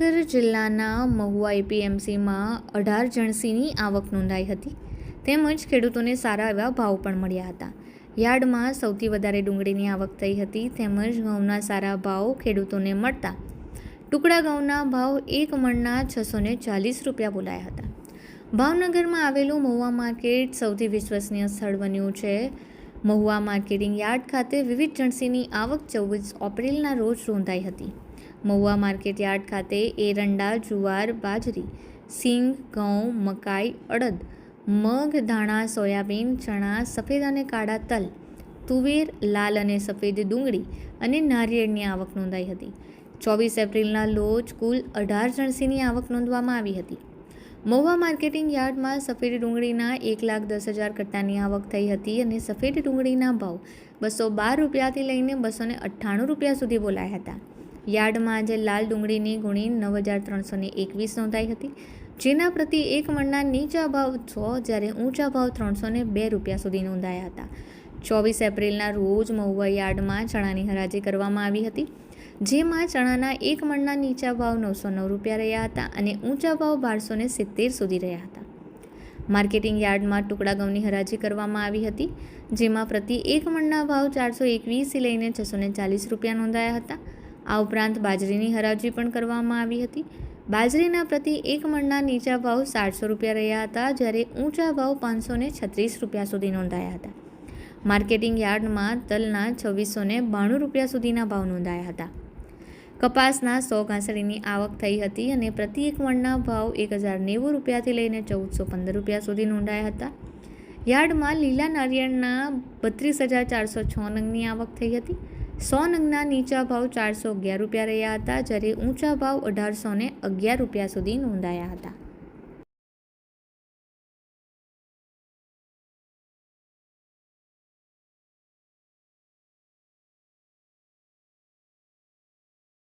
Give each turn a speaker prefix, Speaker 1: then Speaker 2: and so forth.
Speaker 1: ભાવનગર જિલ્લાના મહુવા એપીએમસીમાં અઢાર જણસીની આવક નોંધાઈ હતી. તેમજ ખેડૂતોને સારા એવા ભાવ પણ મળ્યા હતા. યાર્ડમાં સૌથી વધારે ડુંગળીની આવક થઈ હતી, તેમજ ઘઉંના સારા ભાવ ખેડૂતોને મળતા. ટુકડા ઘઉંના ભાવ એક મણના છસો ચાલીસ રૂપિયા બોલાયા હતા. ભાવનગરમાં આવેલું મહુવા માર્કેટ સૌથી વિશ્વસનીય સ્થળ બન્યું છે. મહુવા માર્કેટિંગ યાર્ડ ખાતે વિવિધ જણસીની આવક ચોવીસ એપ્રિલના રોજ નોંધાઈ હતી. મહુવા માર્કેટ યાર્ડ ખાતે એરંડા જુવાર, બાજરી, સિંગ, ઘઉં, મકાઈ, અડદ, મગ, ધાણા, સોયાબીન, ચણા, સફેદ અને કાળા તલ, તુવેર, લાલ અને સફેદ ડુંગળી અને નારિયેળની આવક નોંધાઈ હતી. ચોવીસ એપ્રિલના લોજ કુલ અઢાર જણસીની આવક નોંધવામાં આવી હતી. મહુવા માર્કેટિંગ યાર્ડમાં સફેદ ડુંગળીના એક લાખ દસ હજાર કટ્ટાની આવક થઈ હતી અને સફેદ ડુંગળીના ભાવ બસો બાર રૂપિયાથી લઈને બસો અઠ્ઠાણું રૂપિયા સુધી બોલાયા હતા. યાર્ડમાં આજે લાલ ડુંગળીની ગુણી નવ હજાર ત્રણસોને એકવીસ નોંધાઈ હતી. જેના પ્રતિ એક મણના નીચા ભાવ છ, જ્યારે ઊંચા ભાવ ત્રણસોને બે રૂપિયા સુધી નોંધાયા હતા. ચોવીસ એપ્રિલના રોજ મહુવા યાર્ડમાં ચણાની હરાજી કરવામાં આવી હતી, જેમાં ચણાના એક મણના નીચા ભાવ નવસો નવ રૂપિયા રહ્યા હતા અને ઊંચા ભાવ બારસો સિત્તેર સુધી રહ્યા હતા. માર્કેટિંગ યાર્ડમાં ટુકડા ઘઉંની હરાજી કરવામાં આવી હતી, જેમાં પ્રતિ એક મણના ભાવ ચારસો એકવીસથી લઈને છસો ચાલીસ રૂપિયા નોંધાયા હતા. આ ઉપરાંત બાજરીની હરાજી પણ કરવામાં આવી હતી. બાજરીના પ્રતિ એક મણના નીચા ભાવ સાતસો રૂપિયા રહ્યા હતા, જ્યારે ઊંચા ભાવ પાંચસો છત્રીસ રૂપિયા સુધી નોંધાયા હતા. માર્કેટિંગ યાર્ડમાં તલના છવ્વીસો બાણું રૂપિયા સુધીના ભાવ નોંધાયા હતા. કપાસના સો ઘાસડીની આવક થઈ હતી અને પ્રતિ એક મણના ભાવ એક હજાર નેવું રૂપિયાથી લઈને ચૌદસો પંદર રૂપિયા સુધી નોંધાયા હતા. યાર્ડમાં લીલા નારિયેળના બત્રીસ હજાર ચારસો છ નંગની આવક થઈ હતી. સો નંગના નીચા ભાવ ચારસો અગિયાર રૂપિયા રહ્યા હતા, જ્યારે ઊંચા ભાવ અઢારસો અગિયાર રૂપિયા સુધી નોંધાયા હતા.